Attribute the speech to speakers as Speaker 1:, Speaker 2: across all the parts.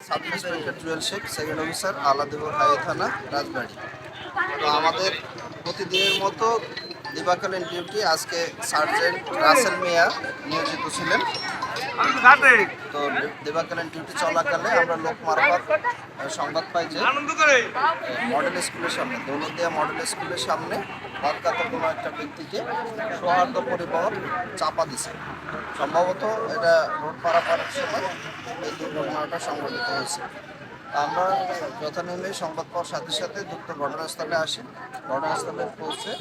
Speaker 1: Sub inspector Jewel Sheikh, second officer, Aladipur high থানা, রাজবাড়ি। তো আমাদের প্রতিদিনের মতো দিবাকালীন ডিউটি আজকে সার্জেন্ট রাসেল মিয়া নিয়োজিত ছিলেন। তো দিবাকালীন ডিউটি চলাকালে আমরা লোক মারফত সংবাদ পাই যে মডেল স্কুলের সামনে, দৌলতদিয়া মডেল স্কুলের সামনে অজ্ঞাত কোনো একটা ব্যক্তিকে সৌহার্দ্য পরিবহন চাপা দিছে। সম্ভবত এটা রোড পারাপারের সময়। এই দুর্ঘটনাটা সংঘটিত হয়েছে। আমরা যথানিয়মে সংবাদ পাওয়ার সাথে সাথে দ্রুত ঘটনাস্থলে আসি। ঘটনাস্থলে পৌঁছে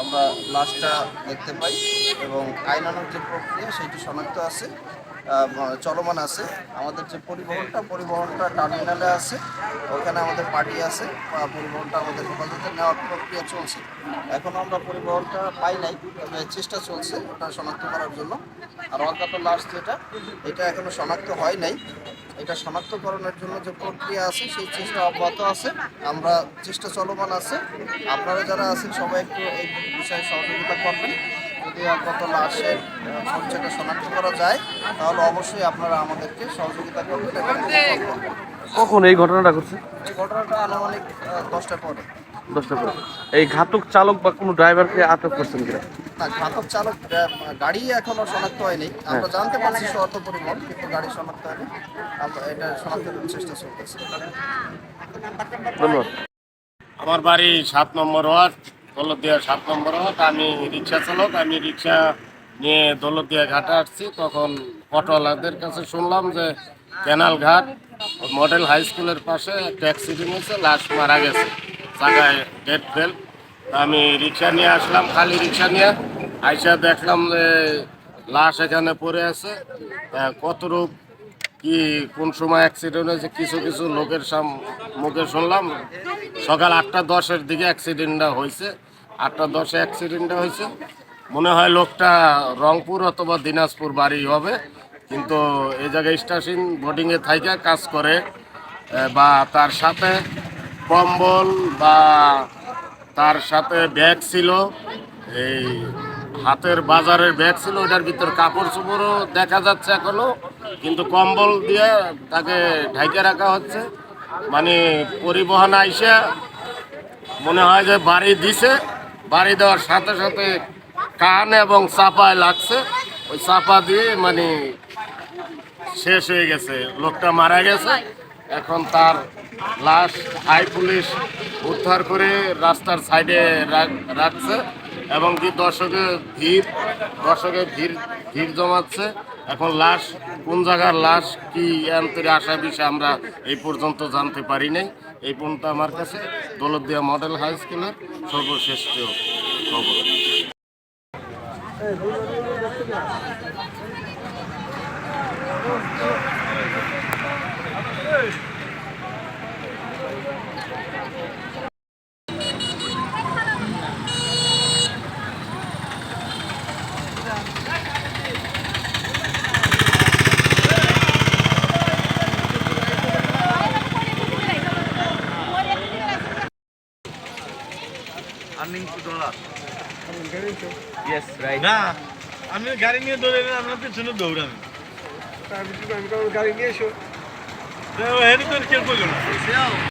Speaker 1: আমরা লাশটা দেখতে পাই এবং আইনানোর যে প্রক্রিয়া, সেটি শনাক্ত আছে। চলমান আছে। আমাদের যে পরিবহনটা পরিবহনটা টার্মিনালে আছে। ওখানে আমাদের পার্টি আছে। পরিবহনটা আমাদের হেফাজতে নেওয়ার প্রক্রিয়া চলছে। এখনও আমরা পরিবহনটা পাই নাই, তবে চেষ্টা চলছে ওটা শনাক্ত করার জন্য। আর অজ্ঞাত লাশ যেটা, এটা এখনও শনাক্ত হয় নাই। এটা শনাক্তকরণের জন্য যে প্রক্রিয়া আছে, সেই চেষ্টা অব্যাহত আছে। আমরা চেষ্টা চলমান আছে। আপনারা যারা আছেন, সবাই একটু এই বিষয়ে সহযোগিতা করবেন। যদি অজ্ঞাত লাশের পরিচয়টা শনাক্ত করা যায় তাহলে অবশ্যই আপনারা আমাদেরকে সহযোগিতা করবেন
Speaker 2: কখন এই ঘটনাটা ঘটছে?
Speaker 1: এই ঘটনাটা আনুমানিক আহ, দশটার পরে।
Speaker 2: দশটা পরে। এই ঘাতক চালক বা কোনো ড্রাইভারকে আটক করছেন কিনা?
Speaker 1: না ঘাতক চালক গাড়ি এখনও শনাক্ত হয়নি। আমরা জানতে পারছি শর্ত পরিমাণ কিন্তু গাড়ি শনাক্ত হয়নি। আমরা এটা শনাক্ত করার চেষ্টা চলতেছে।
Speaker 2: ধন্যবাদ।
Speaker 3: আমার বাড়ি সাত নম্বর ওয়ার্ড। দৌলতদিয়া সাত নম্বর ওয়ার্ড আমি রিক্সা চালক, আমি রিক্সা নিয়ে দৌলতদিয়া ঘাটে আসছি। তখন অটোওয়ালাদের কাছে শুনলাম যে ক্যানাল ঘাট মডেল হাই স্কুলের পাশে একটা অ্যাক্সিডেন্ট হয়েছে লাশ মারা গেছে, জায়গায় ডেড ফেল। আমি রিক্সা নিয়ে আসলাম, খালি রিক্সা নিয়ে আইসা দেখলাম যে লাশ এখানে পড়ে আছে। তা কতরূপ কি, কোন সময় অ্যাক্সিডেন্ট হয়েছে, কিছু কিছু লোকের সাম, মুখে শুনলাম, সকাল আটটা দশের দিকে অ্যাক্সিডেন্টটা হয়েছে। আটটা দশে অ্যাক্সিডেন্টটা হয়েছে। মনে হয় লোকটা রংপুর অথবা দিনাজপুর বাড়ি হবে, কিন্তু এই জায়গায় স্টেশন বোর্ডিংয়ে থাইকা কাজ করে বা তার সাথে কম্বল বা তার সাথে ব্যাগ ছিল, এই হাতের বাজারের ব্যাগ ছিল ওটার ভিতর কাপড় চোপড়ও দেখা যাচ্ছে এখনও। কিন্তু কম্বল দিয়ে তাকে ঢাইকে রাখা হচ্ছে। মানে পরিবহন আইসে মনে হয় যে বাড়ি দিছে, বাড়ি দেওয়ার সাথে সাথে কান এবং চাপায় লাগছে। ওই চাপা দিয়ে মানে শেষ হয়ে গেছে, লোকটা মারা গেছে। এখন তার লাশ হাই পুলিশ উদ্ধার করে রাস্তার সাইডে রাখ- রাখছে এবং কি দর্শকের ভিড় দর্শকের ভিড় ভিড় জমাচ্ছে। এখন লাশ, কোন জায়গার লাশ, কি অন্তরে আসা বিষয়ে আমরা এই পর্যন্ত জানতে পারি নাই। এই পর্যন্ত আমার কাছে দৌলতদিয়া মডেল হাই স্কুলের সর্বশ্রেষ্ঠ খবর।
Speaker 4: না আমি গাড়ি নিয়ে দৌড়ে আপনার পিছনে দৌড়ানো গাড়ি নিয়ে এসো। হেরি করে কেউ বলল না।